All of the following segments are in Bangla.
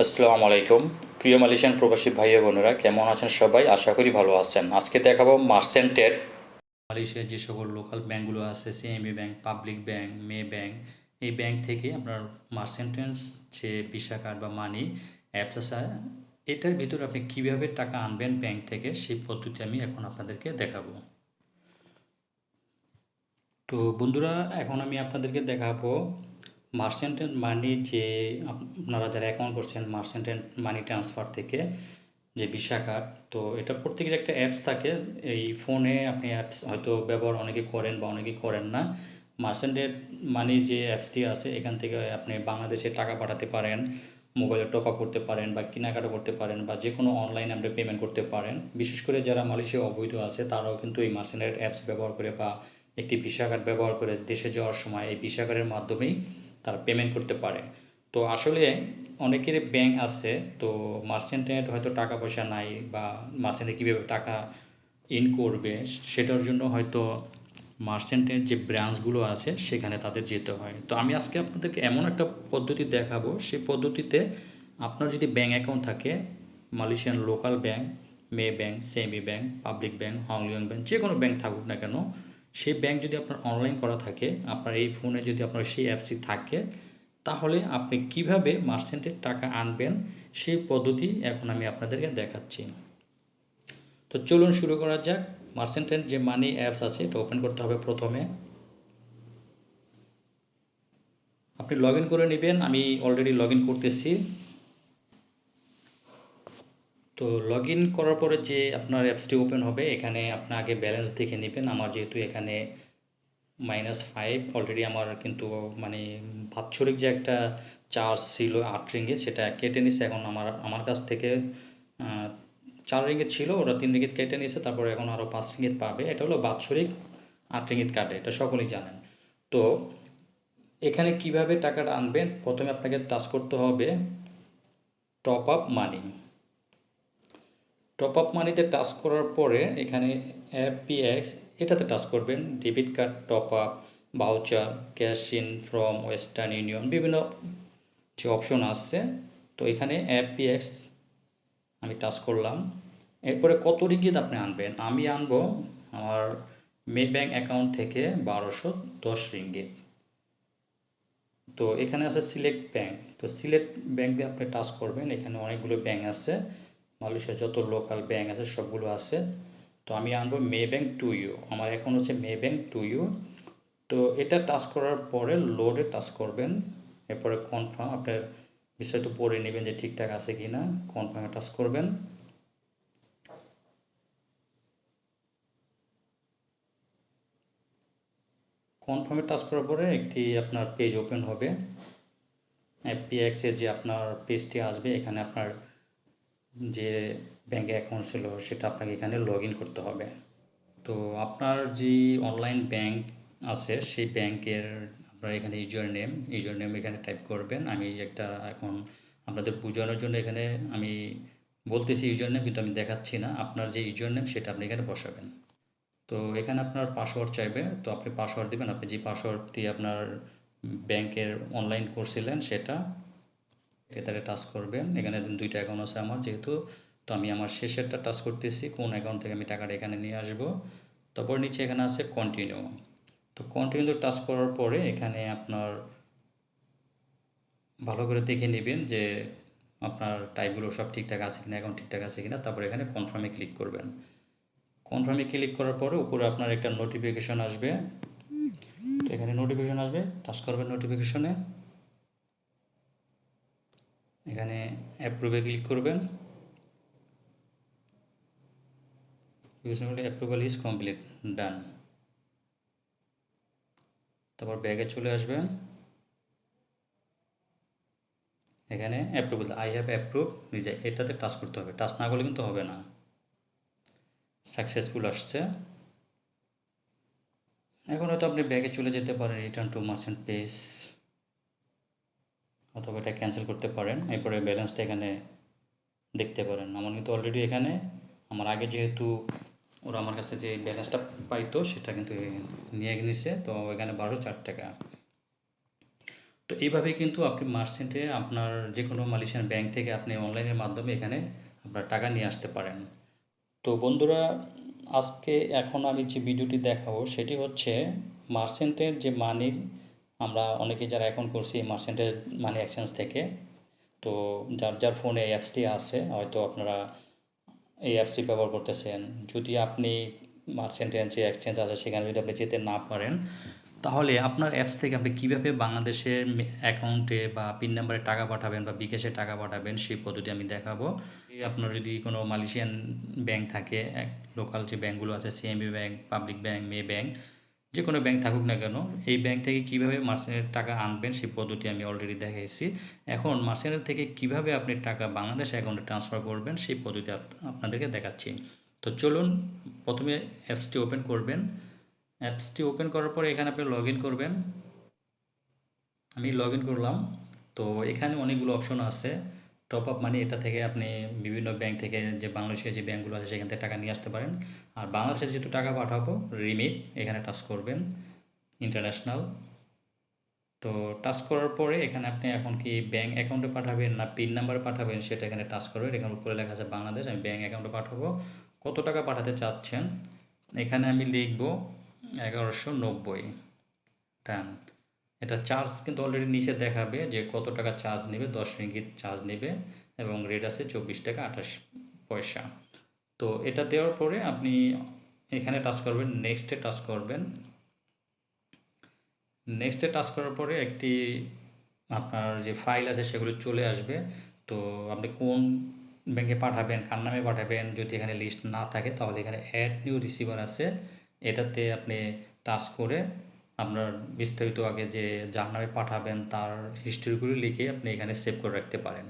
আসসালামু আলাইকুম। প্রিয় মালয়েশিয়ান প্রবাসী ভাই বোনেরা, কেমন আছেন সবাই? আশা করি ভালো আছেন। আজকে দেখাবো মার্সেন্টের মালয়েশিয়ার যে সকল লোকাল ব্যাঙ্কগুলো আছে CIMB bank public bank Maybank এই ব্যাংক থেকে আপনার মার্সেন্টেন্স যে ভিসা কার্ড বা মানি অ্যাপস আছে, এটার ভিতরে আপনি কীভাবে টাকা আনবেন ব্যাংক থেকে, সেই পদ্ধতি আমি এখন আপনাদেরকে দেখাবো। তো বন্ধুরা, এখন আমি আপনাদেরকে দেখাবো মার্সেন্টেন্ট মানি যে আপনারা যারা অ্যাকাউন্ট করছেন মার্সেন্টেন্ট মানি ট্রান্সফার থেকে যে ভিসা কার্ড তো এটা প্রত্যেকের একটা অ্যাপস থাকে। এই ফোনে আপনি অ্যাপস হয়তো ব্যবহার অনেকে করেন বা অনেকে করেন না। মার্সেন্টেন্ট মানি যে অ্যাপসটি আছে, এখান থেকে আপনি বাংলাদেশে টাকা পাঠাতে পারেন মোবাইলে টপ আপ করতে পারেন বা কেনাকাটা করতে পারেন বা যে কোনো অনলাইন আপনি পেমেন্ট করতে পারেন। বিশেষ করে যারা মালয়েশিয়া অবৈধ আছে, তারাও কিন্তু এই মার্সেন্টেন্ট অ্যাপস ব্যবহার করে বা একটি ভিসা কার্ড ব্যবহার করে দেশে যাওয়ার সময় এই ভিসা কার্ডের মাধ্যমেই তারা পেমেন্ট করতে পারে। তো আসলে অনেকের ব্যাংক আছে, তো মার্চেন্টের হয়তো টাকা পয়সা নাই বা মার্চেন্টে কীভাবে টাকা ইন করবে, সেটার জন্য হয়তো মার্চেন্টের যে ব্রাঞ্চগুলো আছে, সেখানে তাদের যেতে হয়। তো আমি আজকে আপনাদেরকে এমন একটা পদ্ধতি দেখাবো, সেই পদ্ধতিতে আপনার যদি ব্যাঙ্ক অ্যাকাউন্ট থাকে Malaysian local bank Maybank semi bank public bank Hong Leong bank যে কোনো ব্যাঙ্ক থাকুক না কেন সেই ব্যাংক যদি আপনার অনলাইন করা থাকে, আপনার এই ফোনে যদি আপনার সেই অ্যাপসটি থাকে, তাহলে আপনি কীভাবে মার্চেন্টের টাকা আনবেন, সেই পদ্ধতি এখন আমি আপনাদেরকে দেখাচ্ছি। তো চলুন শুরু করা যাক। মার্চেন্টের যে মানি অ্যাপস আছে, এটা ওপেন করতে হবে প্রথমে। আপনি লগ করে নেবেন, আমি অলরেডি লগ করতেছি। তো লগ ইন করার পরে যে আপনার অ্যাপসটি ওপেন হবে, এখানে আপনি আগে ব্যালেন্স দেখে নেবেন। আমার যেহেতু এখানে মাইনাস ফাইভ অলরেডি আমার কিন্তু মানে বাৎসরিক যে একটা চার্জ ছিল আট রিঙ্গিত সেটা কেটে নিছে। এখন আমার আমার কাছ থেকে চার রিঙ্গিত ছিল, ওরা তিন রিঙ্গিত কেটে নিছে, তারপরে এখন আরও পাঁচ রিঙ্গিত পাবে। এটা হলো বাৎসরিক আট রিঙ্গিত কাটে, এটা সকলেই জানেন। তো এখানে কীভাবে টাকাটা আনবেন? প্রথমে আপনাকে টাচ করতে হবে top up money top up মানিতে টাচ করার পরে এখানে এফপিএক্স এটাতে টাচ করবেন। Debit card top up voucher cash in from Western Union বিভিন্ন যে অপশন আসছে তো এখানে এফপিএক্স আমি টাচ করলাম। এরপরে কত রিঙ্গিত আপনি আনবেন? আমি আনব আমার মে ব্যাঙ্ক অ্যাকাউন্ট থেকে বারোশো দশ রিঙ্গিত। তো এখানে আছে সিলেক্ট ব্যাঙ্ক তো সিলেক্ট ব্যাঙ্কে আপনি টাচ করবেন। এখানে অনেকগুলো ব্যাঙ্ক আছে। মালয়েশিয়া যত লোকাল ব্যাঙ্ক আছে, সবগুলো আছে। তো আমি আনব মে ব্যাঙ্ক টু ইউ আমার এখন হচ্ছে মে ব্যাঙ্ক টু ইউ তো এটা টাচ করার পরে লোডে টাচ করবেন। এরপরে কনফার্ম আপনার বিষয়টা পড়ে নেবেন যে ঠিকঠাক আছে কি না কনফার্মে টাচ করবেন। কনফার্মে টাচ করার পরে একটি আপনার পেজ ওপেন হবে। এর যে আপনার পেজটি আসবে, এখানে আপনার যে ব্যাঙ্কে অ্যাকাউন্ট ছিল সেটা আপনাকে এখানে লগ ইন করতে হবে। তো আপনার যে অনলাইন ব্যাংক আছে, সেই ব্যাংকের আপনার এখানে ইউজার নেম ইউজার নেম এখানে টাইপ করবেন। আমি একটা এখন আপনাদের বোঝানোর জন্য এখানে আমি বলতেছি ইউজার নেম কিন্তু আমি দেখাচ্ছি না। আপনার যে ইউজার নেম সেটা আপনি এখানে বসাবেন। তো এখানে আপনার পাসওয়ার্ড চাইবে। তো আপনি পাসওয়ার্ড দেবেন। আপনি যে পাসওয়ার্ড দিয়ে আপনার ব্যাংকের অনলাইন করছিলেন, সেটা এটাতে টাচ করবেন। এখানে দুইটা অ্যাকাউন্ট আছে আমার যেহেতু। তো আমি আমার শেষেরটা টাচ করতেছি, কোন অ্যাকাউন্ট থেকে আমি টাকাটা এখানে নিয়ে আসব। তারপর নিচে এখানে আছে কন্টিনিউ তো কন্টিনিউ টাচ করার পরে এখানে আপনার ভালো করে দেখে নেবেন যে আপনার টাইপগুলো সব ঠিকঠাক আছে কিনা অ্যাকাউন্ট ঠিকঠাক আছে কিনা। তারপর এখানে কনফার্মে ক্লিক করবেন। কনফার্মে ক্লিক করার পরে উপরে আপনার একটা নোটিফিকেশন আসবে। তো এখানে নোটিফিকেশন আসবে। টাচ করবেন নোটিফিকেশনে এখানে অ্যাপ্রুভে ক্লিক করবেন। অ্যাপ্রুভাল ইজ কমপ্লিট ডান তারপর ব্যাগে চলে আসবেন। এখানে অ্যাপ্রুভাল আই হ্যাভ অ্যাপ্রুভ রিজাই এটাতে টাচ করতে হবে। টাচ না করলে কিন্তু হবে না। সাকসেসফুল আসছে। এখন হয়তো আপনি ব্যাগে চলে যেতে পারেন রিটার্ন টু মার্চেন্ট পেজ অথবা এটা ক্যান্সেল করতে পারেন। এরপরে ব্যালেন্সটা এখানে দেখতে পারেন। আমার কিন্তু অলরেডি এখানে, আমার আগে যেহেতু ওরা আমার কাছে যে ব্যালেন্সটা পাইতো, সেটা কিন্তু নিয়ে নিছে, তো এখানে বারোশো চার টাকা। তো এইভাবে কিন্তু আপনি মার্চেন্টে আপনার যে কোনো মালয়েশিয়ান ব্যাংক থেকে আপনি অনলাইনের মাধ্যমে এখানে আপনার টাকা নিয়ে আসতে পারেন। তো বন্ধুরা, আজকে এখন আমি যে ভিডিওটি দেখাবো, সেটি হচ্ছে মার্চেন্টের যে মানির আমরা অনেকে যারা অ্যাকাউন্ট করছি মার্চেন্টের মানি এক্সচেঞ্জ থেকে, তো যার যার ফোনে এই অ্যাপসটি আছে, হয়তো আপনারা এই অ্যাপসটি ব্যবহার করতেছেন। যদি আপনি মার্চেন্টের যে এক্সচেঞ্জ আছে, সেখানে যদি আপনি যেতে না পারেন, তাহলে আপনার অ্যাপস থেকে আপনি কীভাবে বাংলাদেশের অ্যাকাউন্টে বা পিন নাম্বারে টাকা পাঠাবেন বা বিকাশে টাকা পাঠাবেন, সেই পদ্ধতি আমি দেখাবো। আপনার যদি কোনো মালয়েশিয়ান ব্যাংক থাকে লোকাল যে ব্যাংকগুলো আছে CIMB bank public bank Maybank যে কোনো ব্যাংক থাকুক না কেন, এই ব্যাংক থেকে কীভাবে মার্চেন্টের টাকা আনবেন সেই পদ্ধতি আমি অলরেডি দেখাইছি। এখন মার্চেন্টের থেকে কীভাবে আপনি টাকা বাংলাদেশ অ্যাকাউন্টে ট্রান্সফার করবেন সেই পদ্ধতি আপনাদেরকে দেখাচ্ছি। তো চলুন, প্রথমে অ্যাপসটি ওপেন করবেন। অ্যাপসটি ওপেন করার পরে এখানে আপনি লগ করবেন। আমি লগ করলাম। তো এখানে অনেকগুলো অপশন আছে। টপ আপ মানি এটা থেকে আপনি বিভিন্ন ব্যাংক থেকে যে বাংলাদেশের যে ব্যাঙ্কগুলো আছে সেখান থেকে টাকা নিয়ে আসতে পারেন। আর বাংলাদেশে যেহেতু টাকা পাঠাবো রিমিট এখানে টাচ করবেন ইন্টারন্যাশনাল তো টাচ করার পরে এখানে আপনি এখন কি ব্যাঙ্ক অ্যাকাউন্টে পাঠাবেন না পিন নাম্বারে পাঠাবেন সেটা এখানে টাচ করবেন। এখানে উপরে লেখা আছে বাংলাদেশ, আমি ব্যাঙ্ক অ্যাকাউন্টে পাঠাবো। কত টাকা পাঠাতে চাচ্ছেন? এখানে আমি লিখব এগারোশো নব্বই। ডান এটা চার্জ কিন্তু অলরেডি নিচে দেখাবে যে কত টাকা চার্জ নেবে, দশ রিঙ্গিত চার্জ নেবে এবং রেট আছে চব্বিশ টাকা আঠাশ পয়সা। তো এটা দেওয়ার পরে আপনি এখানে টাচ করবেন নেক্সটে টাচ করবেন। নেক্সটে টাচ করার পরে একটি আপনার যে ফাইল আছে সেগুলো চলে আসবে। তো আপনি কোন ব্যাংকে পাঠাবেন, কার নামে পাঠাবেন, যদি এখানে লিস্ট না থাকে তাহলে এখানে অ্যাড নিউ রিসিভার আছে। এটাতে আপনি টাচ করে আপনার বিস্তারিত আগে যে যার নামে পাঠাবেন তার হিস্ট্রিগুলি লিখে আপনি এখানে সেভ করে রাখতে পারেন।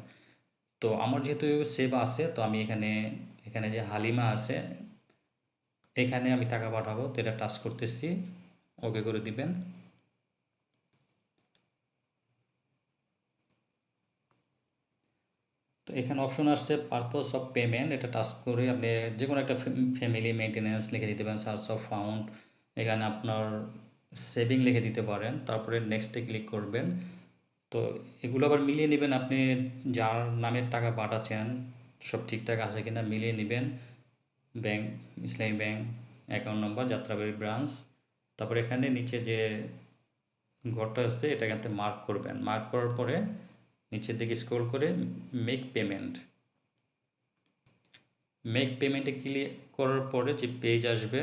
তো আমার যেহেতু সেভ আছে, তো আমি এখানে এখানে যে হালিমা আছে, এখানে আমি টাকা পাঠাবো। তো এটা টাচ করতেছি। ওকে করে দিবেন। তো এখানে অপশন আসছে পারপোজ অফ পেমেন্ট এটা টাচ করে আপনি যে কোনো একটা ফ্যামিলি মেনটেন্যান্স লিখে দিতে পারেন। সার্চ অফ ফাউন্ড এখানে আপনার সেভিং লিখে দিতে পারেন, তারপরে নেক্সটে ক্লিক করবেন। তো এগুলো আবার মিলিয়ে নেবেন, আপনি যার নামের টাকা পাঠাচ্ছেন, সব ঠিকঠাক আছে কিনা মিলিয়ে নেবেন। Bank Islami bank account number Jatrabari branch তারপর এখানে নিচে যে ঘরটা আছে, এটা এখান থেকে মার্ক করবেন। মার্ক করার পরে নিচের দিকে স্ক্রল করে মেক পেমেন্ট মেক পেমেন্টে ক্লিক করার পরে যে পেজ আসবে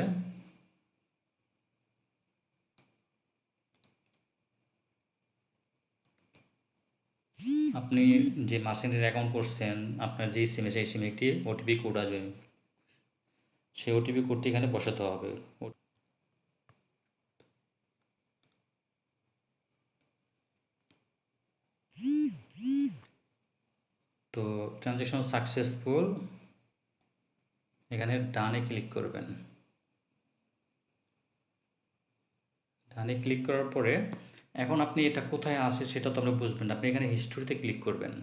আপনি যে মার্চেন্টের অ্যাকাউন্ট করছেন, আপনার যেই সিমে সেই সিমে একটি ওটিপি কোড আসবে। সেই ওটিপি কোডটি এখানে বসাতে হবে। তো ট্রানজ্যাকশন সাকসেসফুল এখানে ডানে ক্লিক করবেন। ডানে ক্লিক করার পরে এখন আপনি এটা কোথায় আছে সেটা তো আপনি বুঝবেন আপনি এখানে হিস্টোরিতে ক্লিক করবেন।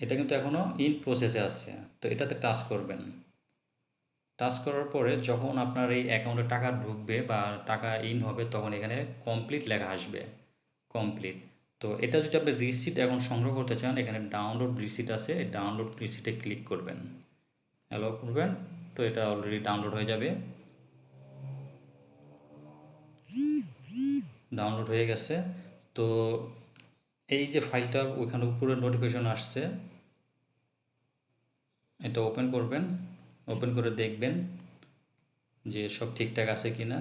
এটা কিন্তু এখনও ইন প্রসেসে আছে। তো এটাতে টাচ করবেন। টাচ করার পরে যখন আপনার এই অ্যাকাউন্টে টাকা ঢুকবে বা টাকা ইন হবে, তখন এখানে কমপ্লিট লেখা আসবে। কমপ্লিট তো এটা যদি আপনি রিসিট এখন সংগ্রহ করতে চান, এখানে ডাউনলোড রিসিট আছে। ডাউনলোড রিসিটে ক্লিক করবেন। অ্যালাউ করবেন? তো এটা অলরেডি ডাউনলোড হয়ে যাবে। ডাউনলোড হয়ে গেছে। তো এই যে ফাইলটা ওইখানে উপরে নোটিফিকেশন আসছে, এটা ওপেন করবেন ওপেন করে দেখবেন যে সব ঠিকঠাক আছে কি না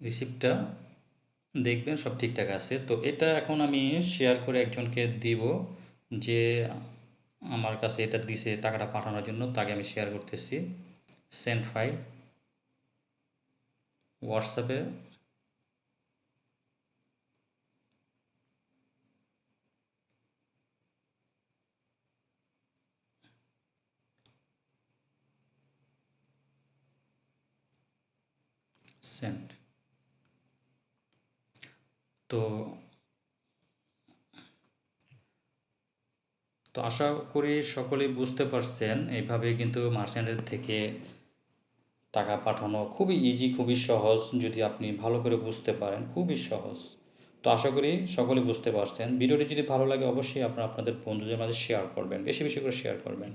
রিসিপ্টটা দেখবেন, সব ঠিকঠাক আছে। তো এটা এখন আমি শেয়ার করে একজনকে দিব যে আমার কাছে এটা দিছে টাকাটা পাঠানোর জন্য, তাকে আমি শেয়ার করতেছি। সেন্ড ফাইল, হোয়াটসঅ্যাপে সেন্ট তো তো আশা করি সকলেই বুঝতে পারছেন, এইভাবে কিন্তু মার্চেন্টের থেকে টাকা পাঠানো খুবই ইজি খুবই সহজ, যদি আপনি ভালো করে বুঝতে পারেন, খুবই সহজ। তো আশা করি সকলে বুঝতে পারছেন। ভিডিওটি যদি ভালো লাগে, অবশ্যই আপনারা আপনাদের বন্ধুদের মাঝে শেয়ার করবেন, বেশি বেশি করে শেয়ার করবেন।